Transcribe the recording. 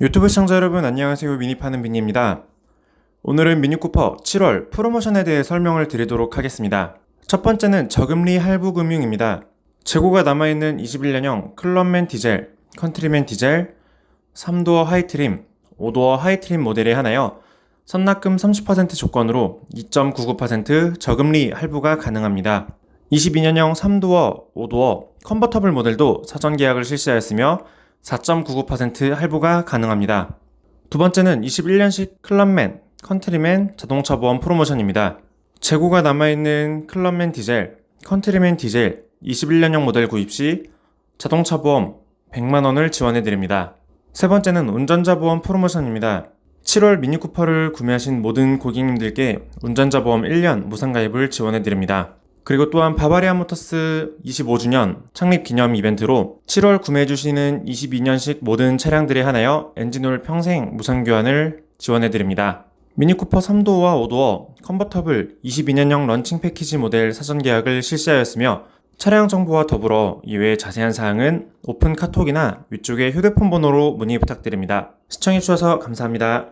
유튜브 시청자 여러분 안녕하세요 미니파는 빈입니다. 오늘은 미니쿠퍼 7월 프로모션에 대해 설명을 드리도록 하겠습니다. 첫 번째는 저금리 할부 금융입니다. 재고가 남아있는 21년형 클럽맨 디젤, 컨트리맨 디젤, 3도어 하이트림, 5도어 하이트림 모델에 하나여 선납금 30% 조건으로 2.99% 저금리 할부가 가능합니다. 22년형 3도어, 5도어 컨버터블 모델도 사전 계약을 실시하였으며 4.99% 할부가 가능합니다. 두 번째는 21년식 클럽맨, 컨트리맨 자동차 보험 프로모션입니다. 재고가 남아있는 클럽맨 디젤, 컨트리맨 디젤 21년형 모델 구입 시 자동차 보험 100만원을 지원해드립니다. 세 번째는 운전자 보험 프로모션입니다. 7월 미니쿠퍼를 구매하신 모든 고객님들께 운전자 보험 1년 무상가입을 지원해드립니다. 그리고 또한 바바리아 모터스 25주년 창립 기념 이벤트로 7월 구매해주시는 22년식 모든 차량들에 한하여 엔진오일 평생 무상 교환을 지원해드립니다. 미니쿠퍼 3도어와 5도어 컨버터블 22년형 런칭 패키지 모델 사전 계약을 실시하였으며 차량 정보와 더불어 이외의 자세한 사항은 오픈 카톡이나 위쪽에 휴대폰 번호로 문의 부탁드립니다. 시청해주셔서 감사합니다.